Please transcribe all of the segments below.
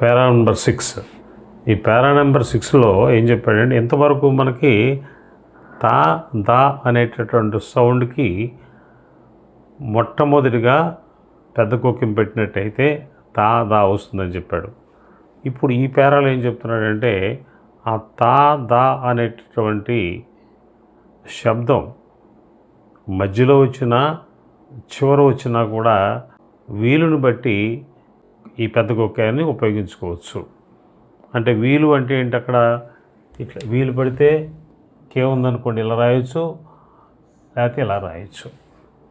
Para number six. ఈ para number సిక్స్లో ఏం చెప్పాడంటే ఇంతవరకు మనకి తా దా అనేటటువంటి సౌండ్కి మొట్టమొదటిగా పెద్ద కొక్కిం పెట్టినట్టయితే తా దా వస్తుందని చెప్పాడు. ఇప్పుడు ఈ పేరాలు ఏం చెప్తున్నాడంటే ఆ తా దా అనేటటువంటి శబ్దం మధ్యలో వచ్చినా చివర వచ్చినా కూడా వీలుని బట్టి ఈ పెద్ద కొక్కాయని ఉపయోగించుకోవచ్చు. అంటే వీలు అంటే ఏంటి అక్కడ? ఇట్లా వీలు పడితే కే ఉందనుకోండి ఇలా రాయొచ్చు లేకపోతే ఇలా రాయొచ్చు.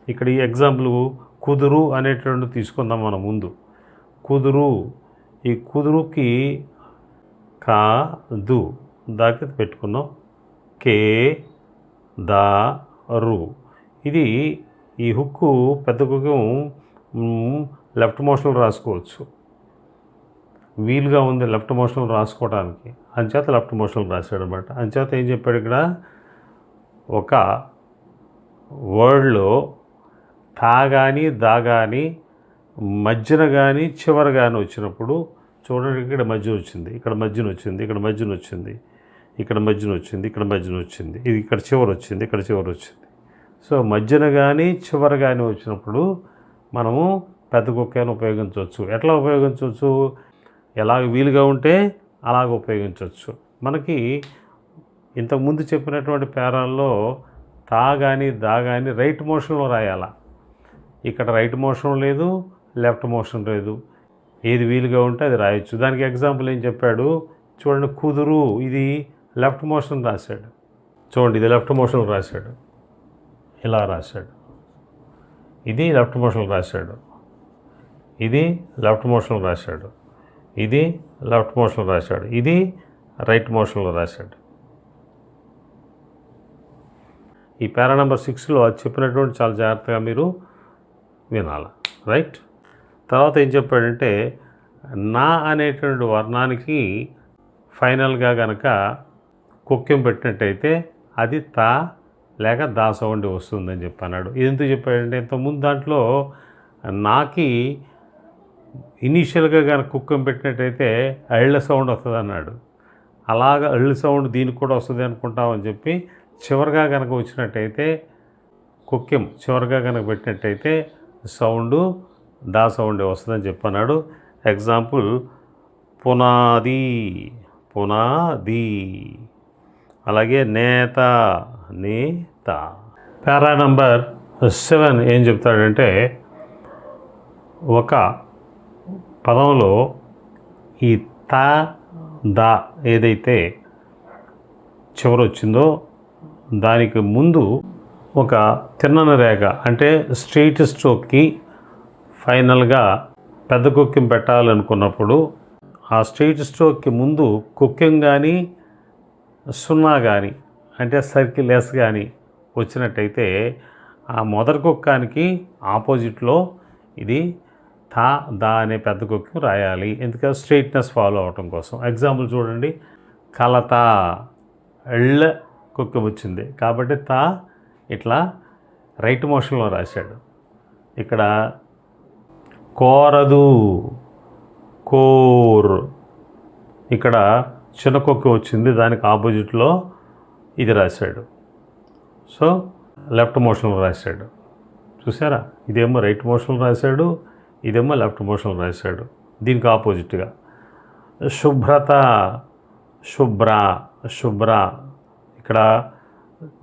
ఇక్కడ ఈ ఎగ్జాంపుల్ కుదురు అనేటువంటి తీసుకుందాం మనం ముందు. కుదురు ఈ కుదురుకి కా దు దాకి పెట్టుకున్నాం. కే దా రు. ఇది ఈ హుక్కు పెద్ద కుక్కం లెఫ్ట్ మోషన్ రాసుకోవచ్చు. వీలుగా ఉంది లెఫ్ట్ మోషన్ రాసుకోవడానికి అంచేత లెఫ్ట్ మోషన్ రాశాడు అనమాట అంచేత ఏం చెప్పాడు ఇక్కడ? ఒక వర్డ్లో తా కానీ దా కానీ మధ్యన కానీ చివర కానీ వచ్చినప్పుడు చూడండి ఇక్కడ మధ్యన వచ్చింది ఇక్కడ మధ్యన వచ్చింది ఇక్కడ మధ్యన వచ్చింది ఇక్కడ మధ్యన వచ్చింది ఇక్కడ మధ్యన వచ్చింది ఇది ఇక్కడ చివర వచ్చింది ఇక్కడ చివర వచ్చింది. సో మధ్యన కానీ చివర కానీ వచ్చినప్పుడు మనము పెద్ద కుక్కను ఉపయోగించవచ్చు. ఎట్లా ఉపయోగించవచ్చు? ఎలా వీలుగా ఉంటే అలాగ ఉపయోగించవచ్చు. మనకి ఇంతకుముందు చెప్పినటువంటి పేరాల్లో తా కానీ దా కానీ రైట్ మోషన్లో రాయాల. ఇక్కడ రైట్ మోషన్ లేదు లెఫ్ట్ మోషన్ లేదు. ఏది వీలుగా ఉంటే అది రాయొచ్చు. దానికి ఎగ్జాంపుల్ ఏం చెప్పాడు? చూడండి కుదురు ఇది లెఫ్ట్ మోషన్ రాశాడు. చూడండి ఇది లెఫ్ట్ మోషన్ రాశాడు. ఇలా రాశాడు. ఇది లెఫ్ట్ మోషన్ రాశాడు. ఇది లెఫ్ట్ మోషన్లో రాశాడు. ఇది లెఫ్ట్ మోషన్లో రాశాడు. ఇది రైట్ మోషన్లో రాశాడు. ఈ పారా నెంబర్ సిక్స్లో అది చెప్పినటువంటి చాలా జాగ్రత్తగా మీరు వినాలి. రైట్? తర్వాత ఏం చెప్పాడంటే నా అనేటువంటి వర్ణానికి ఫైనల్గా కనుక కుక్యం పెట్టినట్టయితే అది తా లేక దాసవండి వస్తుందని చెప్పి అన్నాడు ఇది ఎందుకు చెప్పాడంటే ఇంతకుముందు దాంట్లో నాకి ఇనీషియల్గా కనుక కుక్కం పెట్టినట్టయితే అళ్ళ సౌండ్ వస్తుంది అన్నాడు. అలాగ అళ్ళ సౌండ్ దీనికి కూడా వస్తుంది అనుకుంటామని చెప్పి చివరిగా కనుక వచ్చినట్టయితే కుక్యం చివరిగా కనుక పెట్టినట్టయితే సౌండ్ దా సౌండ్ వస్తుందని చెప్పన్నాడు. ఎగ్జాంపుల్ పునాది పునాది. అలాగే నేత నేత. పారా నంబర్ సెవెన్ ఏం చెప్తాడంటే ఒక పదంలో ఈ త ద ఏదైతే చివరి వచ్చిందో దానికి ముందు ఒక తిన్నని రేఖ అంటే స్ట్రెయిట్ స్ట్రోక్కి ఫైనల్గా పెద్ద కుక్యం పెట్టాలనుకున్నప్పుడు ఆ స్ట్రెయిట్ స్ట్రోక్కి ముందు కుక్యం కానీ సున్నా కానీ అంటే సర్కిల్ ఎస్ కానీ వచ్చినట్టయితే ఆ మొదటి కుక్కానికి ఆపోజిట్లో ఇది థా దా అనే పెద్ద కుక్కు రాయాలి. ఎందుకంటే స్ట్రైట్నెస్ ఫాలో అవటం కోసం. ఎగ్జాంపుల్ చూడండి. కలత ఎళ్ళ కుక్క వచ్చింది. కాబట్టి తా ఇట్లా రైట్ మోషన్లో రాశాడు. ఇక్కడ కోరదు కోర్. ఇక్కడ చిన్న కుక్క వచ్చింది. దానికి ఆపోజిట్లో ఇది రాశాడు. సో లెఫ్ట్ మోషన్లో రాశాడు. చూసారా? ఇదేమో రైట్ మోషన్లో రాశాడు. ఇదేమో లెఫ్ట్ మోషన్ రాశాడు దీనికి ఆపోజిట్గా. శుభ్రత శుభ్ర శుభ్ర. ఇక్కడ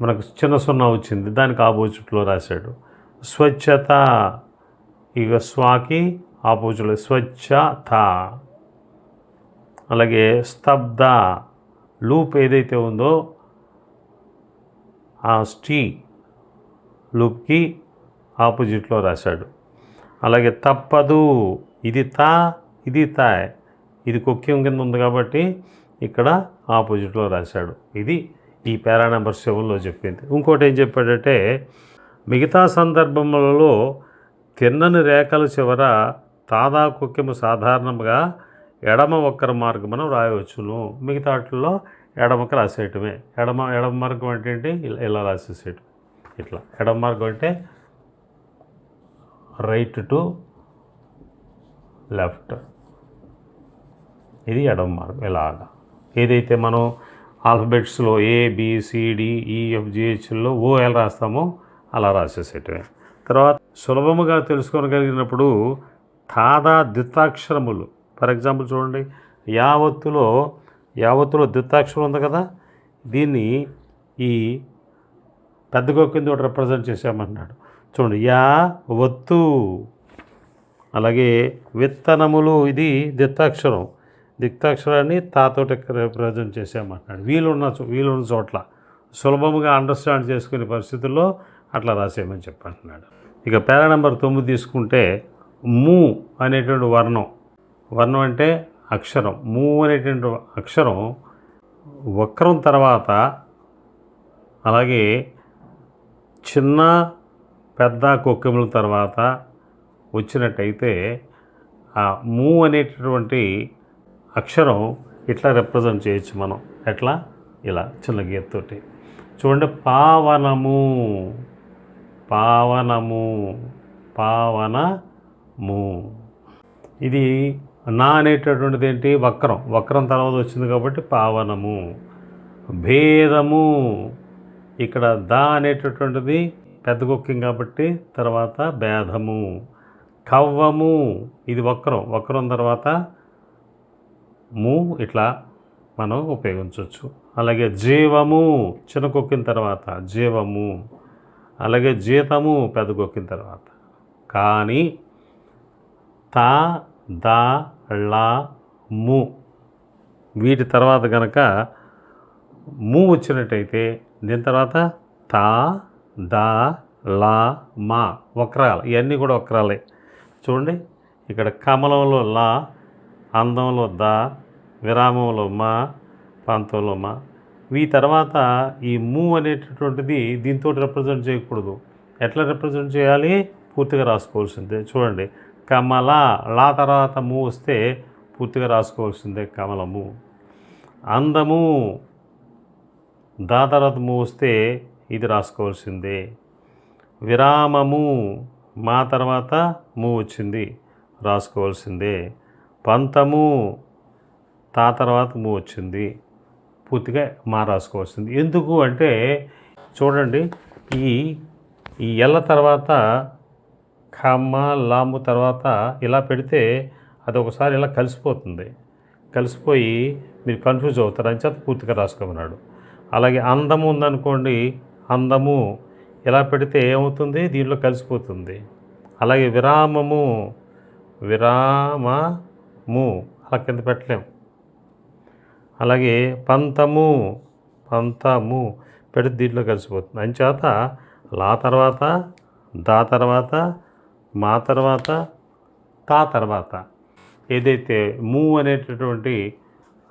మనకు చిన్న సున్నా వచ్చింది. దానికి ఆపోజిట్లో రాశాడు స్వచ్ఛత ఇక స్వాకి ఆపోజిట్లో స్వచ్ఛత. అలాగే స్తబ్ద లూప్ ఏదైతే ఉందో ఆ స్టీ లూప్కి ఆపోజిట్లో రాశాడు అలాగే తప్పదు. ఇది తా ఇది తాయ్. ఇది కొక్యం కింద ఉంది కాబట్టి ఇక్కడ ఆపోజిట్లో రాశాడు. ఇది ఈ పేరా నెంబర్ సెవెన్లో చెప్పింది. ఇంకోటి ఏం చెప్పాడంటే మిగతా సందర్భములలో తిన్నని రేఖల చివర తాదా కుక్యము సాధారణంగా ఎడమ ఒక్కర మార్గం రాయవచ్చును మిగతా వాటిల్లో ఎడమకు రాసేయటమే. ఎడమ ఎడమ మార్గం అంటే ఏంటి? ఇలా ఇలా రాసేసేయటం. ఇట్లా. ఎడమ మార్గం అంటే రైట్ టు లెఫ్ట్. ఇది ఎడమ మార్గం ఇలాగా. ఏదైతే మనం ఆల్ఫబెట్స్లో ఏ బిసిడి ఈఎఫ్జిహెచ్లో ఓ ఎలా రాస్తామో అలా రాసేసేటమే తర్వాత సులభముగా తెలుసుకోగలిగినప్పుడు తాదా ద్వితాక్షరములు ఫర్ ఎగ్జాంపుల్ చూడండి యావత్తులో యావత్తులో ద్వితాక్షరం ఉంది కదా దీన్ని ఈ పెద్ద కింద ఒకటి రిప్రజెంట్ చేసామన్నాడు చూడండి యా వత్తు. అలాగే విత్తనములు ఇది దిత్తాక్షరం. దిక్తాక్షరాన్ని తాతోటి ప్రజెంట్ చేసామన్నాడు వీలున్న చో- వీలున్న చోట్ల సులభంగా అండర్స్టాండ్ చేసుకునే పరిస్థితుల్లో అట్లా రాసేయమని చెప్పంటున్నాడు. ఇక పేరా నెంబర్ తొమ్మిది తీసుకుంటే మూ అనేటువంటి వర్ణం. వర్ణం అంటే అక్షరం. మూ అనేటువంటి అక్షరం వక్రం తర్వాత అలాగే చిన్న పెద్ద కొక్కెముల తర్వాత వచ్చినట్టయితే ఆ మూ అనేటటువంటి అక్షరం ఇట్లా రిప్రజెంట్ చేయొచ్చు మనం. ఎట్లా? ఇలా చిన్న గీతతోటి చూడండి పావనము పావనము పావనము. ఇది నా అనేటటువంటిది ఏంటి? వక్రం. వక్రం తర్వాత వచ్చింది కాబట్టి పావనము. భేదము. ఇక్కడ దా అనేటటువంటిది పెద్ద కుక్కింగ్ కాబట్టి తర్వాత భేదము. కవ్వము ఇది వక్రం. వక్రం తర్వాత ము ఇట్లా మనం ఉపయోగించవచ్చు అలాగే జీవము చిన్న కొక్కిన తర్వాత జీవము. అలాగే జీతము పెద్ద కొక్కిన తర్వాత. కానీ తా దా లా ము. వీటి తర్వాత కనుక ము వచ్చినట్టయితే దీని తర్వాత తా దా లా మా వక్రాలు. ఇవన్నీ కూడా వక్రాలే. చూడండి ఇక్కడ కమలంలో లా అందంలో దా విరామంలో మా ప్రాంతంలో మా. ఈ తర్వాత ఈ మూ అనేటటువంటిది దీంతో రిప్రజెంట్ చేయకూడదు. ఎట్లా రిప్రజెంట్ చేయాలి? పూర్తిగా రాసుకోవాల్సిందే. చూడండి కమల లా తర్వాత మూ వస్తే పూర్తిగా రాసుకోవాల్సిందే కమలము అందము దా తర్వాత మూ వస్తే ఇది రాసుకోవాల్సిందే. విరామము మా తర్వాత ము వచ్చింది. రాసుకోవాల్సిందే. పంతము తా తర్వాత ము వచ్చింది. పూర్తిగా మా రాసుకోవాల్సింది. ఎందుకు అంటే చూడండి ఈ ఈ ఎల్ల తర్వాత ఖమ్మ లాము తర్వాత ఇలా పెడితే అది ఒకసారి ఇలా కలిసిపోతుంది. కలిసిపోయి మీరు కన్ఫ్యూజ్ అవుతారు. అని చేత పూర్తిగా రాసుకోమన్నాడు. అలాగే అందము ఉందనుకోండి అందము ఇలా పెడితే ఏమవుతుంది? దీనిలో కలిసిపోతుంది. అలాగే విరామము విరామము అలా కింద పెట్టలేము అలాగే పంతము పంతము పెడితే దీంట్లో కలిసిపోతుంది. అంచేత లా తర్వాత దా తర్వాత మా తర్వాత తా తర్వాత ఏదైతే మూ అనేటటువంటి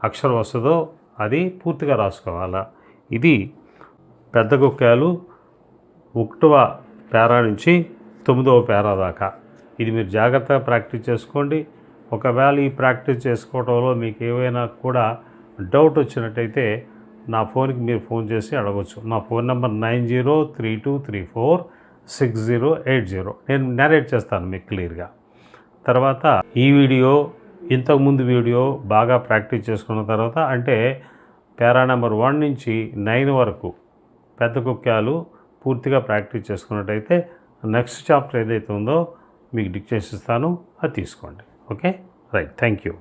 అక్షరం వస్తుందో అది పూర్తిగా రాసుకోవాలా. ఇది పెద్ద కుక్కాలు ఒకటవ పేరా నుంచి తొమ్మిదవ పేరా దాకా. ఇది మీరు జాగ్రత్తగా ప్రాక్టీస్ చేసుకోండి. ఒకవేళ ఈ ప్రాక్టీస్ చేసుకోవడంలో మీకు ఏవైనా కూడా డౌట్ వచ్చినట్టయితే నా ఫోన్కి మీరు ఫోన్ చేసి అడగవచ్చు నా phone number nine zero three two three four six zero eight zero. నేను నరేట్ చేస్తాను మీకు క్లియర్గా. తర్వాత ఈ వీడియో ఇంతకుముందు వీడియో బాగా ప్రాక్టీస్ చేసుకున్న తర్వాత అంటే పేరా నెంబర్ వన్ నుంచి నైన్ వరకు పెద్ద కుక్యాలు పూర్తిగా ప్రాక్టీస్ చేసుకున్నట్టయితే నెక్స్ట్ చాప్టర్ ఏదైతే ఉందో మీకు డిక్టేషన్ ఇస్తాను అది తీసుకోండి. ఓకే? రైట్. Thank you.